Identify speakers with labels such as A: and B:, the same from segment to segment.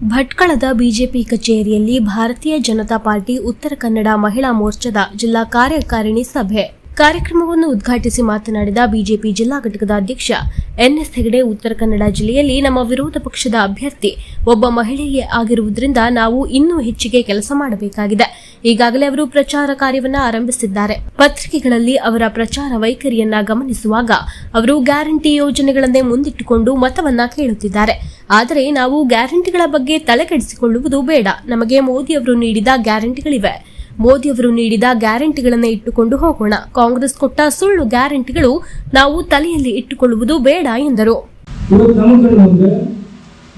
A: ಭಟ್ಕಳದ BJP ಕಚೇರಿಯಲ್ಲಿ ಭಾರತೀಯ Janata party Uttara Kannada ಮಹಿಳಾ ಮೋರ್ಚಾದ ಜಿಲ್ಲಾ ಕಾರ್ಯಕಾರಿಣಿ ಸಭೆ ಕಾರ್ಯಕ್ರಮವನ್ನು ಉದ್ಘಾಟಿಸಿ ಮಾತನಾಡಿದ ಬಿಜೆಪಿ ಜಿಲ್ಲಾ ಘಟಕದ ಅಧ್ಯಕ್ಷ ಎನ್ಎಸ್ ಹೆಗಡೆ, ಉತ್ತರ ಕನ್ನಡ ಜಿಲ್ಲೆಯಲ್ಲಿ ನಮ್ಮ ವಿರೋಧ ಪಕ್ಷದ ಅಭ್ಯರ್ಥಿ ಒಬ್ಬ ಮಹಿಳೆಯೇ ಆಗಿರುವುದರಿಂದ ನಾವು ಇನ್ನೂ ಹೆಚ್ಚಿಗೆ ಕೆಲಸ ಮಾಡಬೇಕಾಗಿದೆ. ಈಗಾಗಲೇ ಅವರು ಪ್ರಚಾರ ಕಾರ್ಯವನ್ನ ಆರಂಭಿಸಿದ್ದಾರೆ. ಪತ್ರಿಕೆಗಳಲ್ಲಿ ಅವರ ಪ್ರಚಾರ ವೈಖರಿಯನ್ನ ಗಮನಿಸುವಾಗ ಅವರು ಗ್ಯಾರಂಟಿ ಯೋಜನೆಗಳನ್ನೇ ಮುಂದಿಟ್ಟುಕೊಂಡು ಮತವನ್ನ ಕೇಳುತ್ತಿದ್ದಾರೆ. ಆದರೆ ನಾವು ಗ್ಯಾರಂಟಿಗಳ ಬಗ್ಗೆ ತಲೆಕೆಡಿಸಿಕೊಳ್ಳುವುದು ಬೇಡ. ನಮಗೆ ಮೋದಿ ಅವರು ನೀಡಿದ ಗ್ಯಾರಂಟಿಗಳಿವೆ. ಮೋದಿ ಅವರು ನೀಡಿದ ಗ್ಯಾರಂಟಿಗಳನ್ನು ಇಟ್ಟುಕೊಂಡು ಹೋಗೋಣ. ಕಾಂಗ್ರೆಸ್ ಕೊಟ್ಟ ಸುಳ್ಳು ಗ್ಯಾರಂಟಿಗಳು ನಾವು ತಲೆಯಲ್ಲಿ ಇಟ್ಟುಕೊಳ್ಳುವುದು ಬೇಡ ಎಂದರು.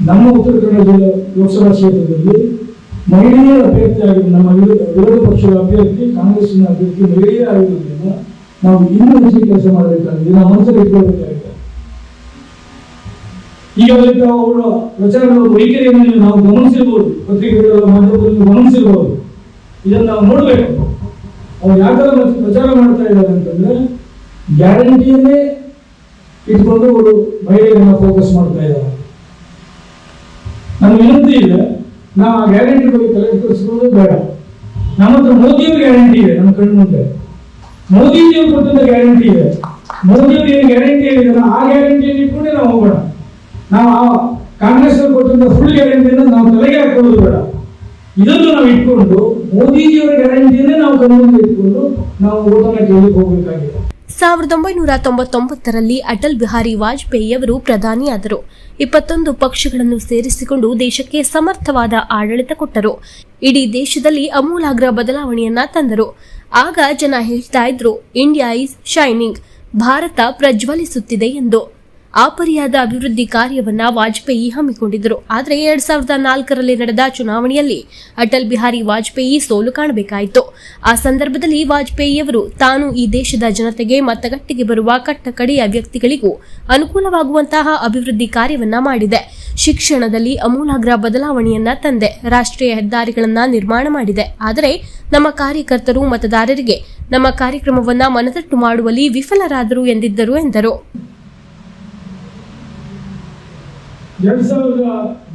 B: ನಮ್ಮ ಉತ್ತರ ಕನ್ನಡ ಜಿಲ್ಲೆ ಲೋಕಸಭಾ ಕ್ಷೇತ್ರದಲ್ಲಿ ಮಹಿಳೆಯರ ಅಭ್ಯರ್ಥಿಯಾಗಿ ನಮ್ಮ ವಿರೋಧ ಪಕ್ಷದ ಅಭ್ಯರ್ಥಿ ಕಾಂಗ್ರೆಸ್ನ ಅಭ್ಯರ್ಥಿ ಮಹಿಳೆಯೇ ಆಗಿರೋದ್ರಿಂದ ನಾವು ಇನ್ನೂ ಹೆಚ್ಚಿನ ಕೆಲಸ ಮಾಡಬೇಕಾಗಿದೆ. ನಾವು ಮನಸ್ಸಲ್ಲಿ ಇಟ್ಕೊಳ್ಬೇಕಾಗಿದೆ. ಈಗ ಬಳಿಕ ಅವರ ಪ್ರಚಾರದ ವೈಖರಿಯನ್ನು ನಾವು ಗಮನಿಸಿರ್ಬೋದು. ಪತ್ರಿಕೆಗಳ ಮಾಧ್ಯಮದಲ್ಲಿ ಗಮನಿಸಿರ್ಬೋದು. ಇದನ್ನು ನಾವು ನೋಡಬೇಕು. ಅವ್ರು ಯಾಕಂದ್ರೆ ಪ್ರಚಾರ ಮಾಡ್ತಾ ಇದ್ದಾರೆ ಅಂತಂದ್ರೆ ಗ್ಯಾರಂಟಿಯನ್ನೇ ಇಟ್ಕೊಂಡು ಅವರು ಮಹಿಳೆಯರನ್ನ ಫೋಕಸ್ ಮಾಡ್ತಾ ಇದ್ದಾರೆ. ನನ್ನ ವಿನಂತಿ ಇದೆ ನಾವು ಆ ಗ್ಯಾರಂಟಿ ಬಗ್ಗೆ ತಲೆ ಕೆಡಿಸ್ಕೊಳ್ಳೋದು ಬೇಡ. ನಮ್ಮ ಹತ್ರ ಮೋದಿಯವ್ರ ಗ್ಯಾರಂಟಿ ಇದೆ, ನಮ್ಮ ಕಣ್ಣು ಮುಂದೆ. ಮೋದಿಜಿಯವ್ರು ಕೊಟ್ಟಂತ ಗ್ಯಾರಂಟಿ ಇದೆ. ಮೋದಿಯವ್ರು ಏನು ಗ್ಯಾರಂಟಿ ಹೇಳಿದಾರೆ ಆ ಗ್ಯಾರಂಟಿಯನ್ನು ಇಟ್ಕೊಂಡೇ ನಾವು ಹೋಗೋಣ. ನಾವು ಕಾಂಗ್ರೆಸ್ ಕೊಟ್ಟಂತ ಫುಲ್ ಗ್ಯಾರಂಟಿಯನ್ನು ನಾವು ತಲೆಗೆ ಹಾಕೊಳ್ಳೋದು ಬೇಡ. ಇದನ್ನು ನಾವು ಇಟ್ಕೊಂಡು ಮೋದಿಜಿಯವರ ಗ್ಯಾರಂಟಿಯನ್ನೇ ನಾವು ಕಣ್ಣು ಇಟ್ಕೊಂಡು ನಾವು ಓಟನ ಕೇಳಿ ಹೋಗಬೇಕಾಗಿದೆ.
A: ಸಾವಿರದ ಒಂಬೈನೂರ ತೊಂಬತ್ತೊಂಬತ್ತರಲ್ಲಿ ಅಟಲ್ ಬಿಹಾರಿ ವಾಜಪೇಯಿಯವರು ಪ್ರಧಾನಿಯಾದರು. ಇಪ್ಪತ್ತೊಂದು ಪಕ್ಷಗಳನ್ನು ಸೇರಿಸಿಕೊಂಡು ದೇಶಕ್ಕೆ ಸಮರ್ಥವಾದ ಆಡಳಿತ ಕೊಟ್ಟರು. ಇಡೀ ದೇಶದಲ್ಲಿ ಅಮೂಲಾಗ್ರ ಬದಲಾವಣೆಯನ್ನ ತಂದರು. ಆಗ ಜನ ಹೇಳ್ತಾ ಇದ್ರು, ಇಂಡಿಯಾ ಈಸ್ ಶೈನಿಂಗ್, ಭಾರತ ಪ್ರಜ್ವಲಿಸುತ್ತಿದೆ ಎಂದು. ಆ ಪರಿಯಾದ ಅಭಿವೃದ್ಧಿ ಕಾರ್ಯವನ್ನ ವಾಜಪೇಯಿ ಹಮ್ಮಿಕೊಂಡಿದ್ದರು. ಆದರೆ ಎರಡ್ ಸಾವಿರದ ನಾಲ್ಕರಲ್ಲಿ ನಡೆದ ಚುನಾವಣೆಯಲ್ಲಿ ಅಟಲ್ ಬಿಹಾರಿ ವಾಜಪೇಯಿ ಸೋಲು ಕಾಣಬೇಕಾಯಿತು. ಆ ಸಂದರ್ಭದಲ್ಲಿ ವಾಜಪೇಯಿಯವರು ತಾನು ಈ ದೇಶದ ಜನತೆಗೆ ಮತಗಟ್ಟೆಗೆ ಬರುವ ಕಟ್ಟಕಡೆಯ ವ್ಯಕ್ತಿಗಳಿಗೂ ಅನುಕೂಲವಾಗುವಂತಹ ಅಭಿವೃದ್ಧಿ ಕಾರ್ಯವನ್ನ ಮಾಡಿದೆ. ಶಿಕ್ಷಣದಲ್ಲಿ ಅಮೂಲಾಗ್ರ ಬದಲಾವಣೆಯನ್ನ ತಂದೆ, ರಾಷ್ಟ್ರೀಯ ಹೆದ್ದಾರಿಗಳನ್ನ ನಿರ್ಮಾಣ ಮಾಡಿದೆ. ಆದರೆ ನಮ್ಮ ಕಾರ್ಯಕರ್ತರು, ಮತದಾರರಿಗೆ ನಮ್ಮ ಕಾರ್ಯಕ್ರಮವನ್ನ ಮನದಟ್ಟು ಮಾಡುವಲ್ಲಿ ವಿಫಲರಾದರು ಎಂದಿದ್ದರು ಎಂದರು.
B: ಎರಡ್ ಸಾವಿರದ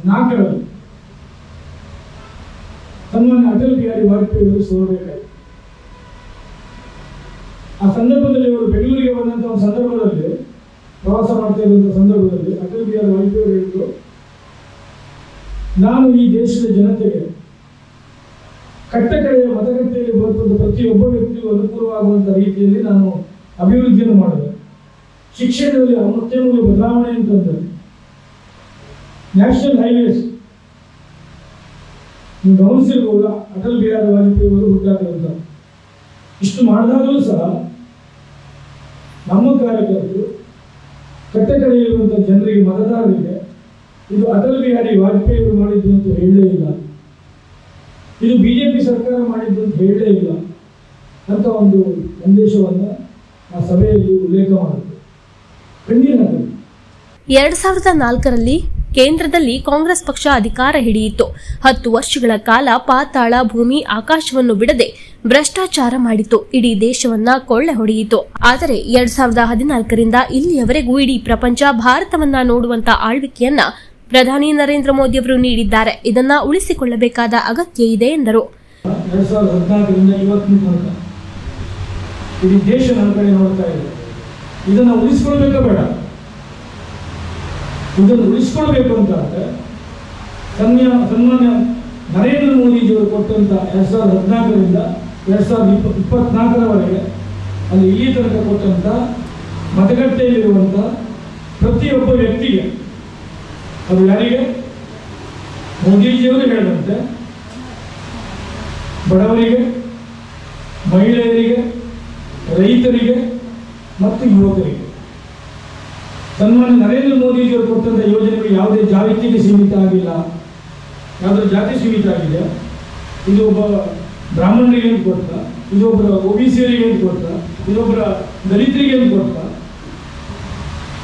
B: ನಾಲ್ಕರಲ್ಲಿ ಅಟಲ್ ಬಿಹಾರಿ ವಾಜಪೇಯಿ ಅವರು ಆ ಸಂದರ್ಭದಲ್ಲಿ ಅವರು ಬೆಂಗಳೂರಿಗೆ ಬಂದಂಥ ಒಂದು ಸಂದರ್ಭದಲ್ಲಿ, ಪ್ರವಾಸ ಮಾಡ್ತಾ ಇರುವಂತಹ ಸಂದರ್ಭದಲ್ಲಿ ಅಟಲ್ ಬಿಹಾರಿ ವಾಜಪೇಯಿ ಹೇಳಿದ್ರು, ನಾನು ಈ ದೇಶದ ಜನತೆಗೆ ಕಟ್ಟಕಡೆಯ ಮತಗಟ್ಟೆಯಲ್ಲಿ ಬರುತ್ತಿದ್ದ ಪ್ರತಿಯೊಬ್ಬ ವ್ಯಕ್ತಿಗೂ ಅನುಕೂಲವಾಗುವಂತ ರೀತಿಯಲ್ಲಿ ನಾನು ಅಭಿವೃದ್ಧಿಯನ್ನು ಮಾಡಿದೆ. ಶಿಕ್ಷಣದಲ್ಲಿ ಅತ್ಯಮೂಲ್ಯ ಬದಲಾವಣೆ ತಂದೆ ನ್ಯಾಷನಲ್ ಹೈವೇಸ್ ನೀವು ಗಮನಿಸಿರ್ಬೋದು ಅಟಲ್ ಬಿಹಾರಿ ವಾಜಪೇಯಿ ಅವರು ಹುಟ್ಟಾಕಂತ ಇಷ್ಟು ಮಾಡಿದಾಗಲೂ ಸಹ ನಮ್ಮ ಕಾರ್ಯಕರ್ತರು ಕಟ್ಟಕಡೆಯಲ್ಲಿರುವಂಥ ಜನರಿಗೆ ಮತದಾರರಿಗೆ ಇದು ಅಟಲ್ ಬಿಹಾರಿ ವಾಜಪೇಯಿ ಅವರು ಮಾಡಿದ್ದು ಅಂತ ಹೇಳಲೇ ಇಲ್ಲ. ಇದು ಬಿಜೆಪಿ ಸರ್ಕಾರ ಮಾಡಿದ್ದು ಅಂತ ಹೇಳಲೇ ಇಲ್ಲ. ಅಂತ ಒಂದು ಸಂದೇಶವನ್ನು ಆ ಸಭೆಯಲ್ಲಿ ಉಲ್ಲೇಖ ಮಾಡಿದ್ದೆ ಖಂಡಿತ.
A: ಎರಡ್ ಸಾವಿರದ ನಾಲ್ಕರಲ್ಲಿ ಕೇಂದ್ರದಲ್ಲಿ ಕಾಂಗ್ರೆಸ್ ಪಕ್ಷ ಅಧಿಕಾರ ಹಿಡಿಯಿತು. ಹತ್ತು ವರ್ಷಗಳ ಕಾಲ ಪಾತಾಳ ಭೂಮಿ ಆಕಾಶವನ್ನು ಬಿಡದೆ ಭ್ರಷ್ಟಾಚಾರ ಮಾಡಿತು. ಇಡೀ ದೇಶವನ್ನ ಕೊಳ್ಳೆ ಹೊಡೆಯಿತು. ಆದರೆ ಎರಡ್ ಸಾವಿರದ ಹದಿನಾಲ್ಕರಿಂದ ಇಲ್ಲಿಯವರೆಗೂ ಇಡೀ ಪ್ರಪಂಚ ಭಾರತವನ್ನ ನೋಡುವಂತ ಆಳ್ವಿಕೆಯನ್ನ ಪ್ರಧಾನಿ ನರೇಂದ್ರ ಮೋದಿ ಅವರು ನೀಡಿದ್ದಾರೆ. ಇದನ್ನ ಉಳಿಸಿಕೊಳ್ಳಬೇಕಾದ ಅಗತ್ಯ ಇದೆ ಎಂದರು.
B: ಇಡೀ ದೇಶ ನನ್ನ ಕಡೆ ನೋಡ್ತಾ ಇದೆ. ಇದನ್ನ ಉಳಿಸ್ಕೊಳ್ಬೇಕಾ ಬೇಡ. ಇದನ್ನು ಉಳಿಸ್ಕೊಳ್ಬೇಕು ಅಂತ ಆದರೆ ಸನ್ಮಾನ್ಯ ಸನ್ಮಾನ್ಯ ನರೇಂದ್ರ ಮೋದಿಜಿಯವರು ಕೊಟ್ಟಂತ ಎರಡ್ ಸಾವಿರದ ಹದಿನಾಲ್ಕರಿಂದ ಎರಡ್ ಸಾವಿರದ ಇಪ್ಪ ಇಪ್ಪತ್ನಾಲ್ಕರವರೆಗೆ ಅಲ್ಲಿ ಇಲ್ಲಿ ತನಕ ಕೊಟ್ಟಂತ ಮತಗಟ್ಟೆಯಲ್ಲಿರುವಂತ ಪ್ರತಿಯೊಬ್ಬ ವ್ಯಕ್ತಿಗೆ, ಅದು ಯಾರಿಗೆ? ಮೋದಿಜಿಯವರು ಹೇಳಿದಂತೆ ಬಡವರಿಗೆ, ಮಹಿಳೆಯರಿಗೆ, ರೈತರಿಗೆ ಮತ್ತು ಯುವಕರಿಗೆ. ಸನ್ಮಾನ್ಯ ನರೇಂದ್ರ ಮೋದಿಜಿಯವರು ಕೊಟ್ಟಂತ ಯೋಜನೆಗಳು ಯಾವುದೇ ಜಾತಿಗೆ ಸೀಮಿತ ಆಗಿಲ್ಲ. ಯಾವುದೇ ಜಾತಿ ಸೀಮಿತ ಆಗಿದೆ. ಇದು ಒಬ್ಬ ಬ್ರಾಹ್ಮಣರಿಗೆ ಏನು ಕೊಡ್ತ ಇದೊಬ್ಬರ ಒ ಬಿ ಸಿಯವರಿಗೆ ಏನು ಕೊಡ್ತ ಇದೊಬ್ಬರ ದಲಿತರಿಗೆ ಏನು ಕೊಡ್ತ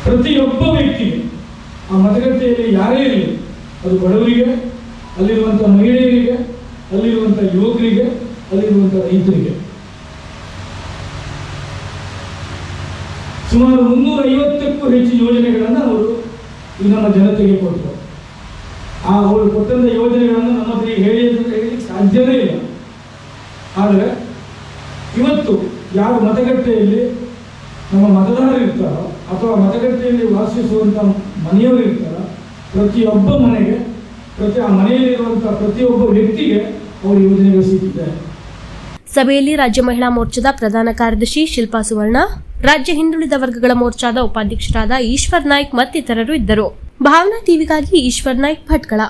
B: ಪ್ರತಿಯೊಬ್ಬ ವ್ಯಕ್ತಿಗೆ ಆ ಮತಗಟ್ಟೆಯಲ್ಲಿ ಯಾರೇ ಇರಲಿ, ಅದು ಬಡವರಿಗೆ ಅಲ್ಲಿರುವಂಥ ಮಹಿಳೆಯರಿಗೆ ಅಲ್ಲಿರುವಂಥ ಯುವಕರಿಗೆ ಅಲ್ಲಿರುವಂಥ ರೈತರಿಗೆ. ಸುಮಾರು ಮುನ್ನೂರ ಐವತ್ತಕ್ಕೂ ಹೆಚ್ಚು ಯೋಜನೆಗಳನ್ನು ಅವರು ಈ ನಮ್ಮ ಜನತೆಗೆ ಕೊಟ್ಟರು ಆ ಅವರು ಕೊಟ್ಟಂತ ಯೋಜನೆಗಳನ್ನು ನಮ್ಮ ಹತ್ರ ಹೇಳಿ ಅಂತ ಹೇಳಲಿಕ್ಕೆ ಸಾಧ್ಯವೇ ಇಲ್ಲ. ಆದರೆ ಇವತ್ತು ಯಾರು ಮತಗಟ್ಟೆಯಲ್ಲಿ ನಮ್ಮ ಮತದಾರರು ಇರ್ತಾರೋ ಅಥವಾ ಮತಗಟ್ಟೆಯಲ್ಲಿ ವಾಸಿಸುವಂಥ ಮನೆಯವರು ಇರ್ತಾರೋ, ಪ್ರತಿಯೊಬ್ಬ ಮನೆಗೆ, ಪ್ರತಿ ಆ ಮನೆಯಲ್ಲಿರುವಂಥ ಪ್ರತಿಯೊಬ್ಬ ವ್ಯಕ್ತಿಗೆ ಅವರು ಯೋಜನೆಗಳು ಸಿಕ್ಕಿದ್ದಾರೆ
A: ಸಭೆಯಲ್ಲಿ ರಾಜ್ಯ ಮಹಿಳಾ ಮೋರ್ಚಾದ ಪ್ರಧಾನ ಕಾರ್ಯದರ್ಶಿ ಶಿಲ್ಪಾ ಸುವರ್ಣ, ರಾಜ್ಯ ಹಿಂದುಳಿದ ವರ್ಗಗಳ ಮೋರ್ಚಾದ ಉಪಾಧ್ಯಕ್ಷರಾದ ಈಶ್ವರ್ ನಾಯ್ಕ್ ಮತ್ತಿತರರು ಇದ್ದರು. ಭಾವನಾ ಟಿವಿಗಾಗಿ ಈಶ್ವರ್ ನಾಯ್ಕ್ ಭಟ್ಕಳ.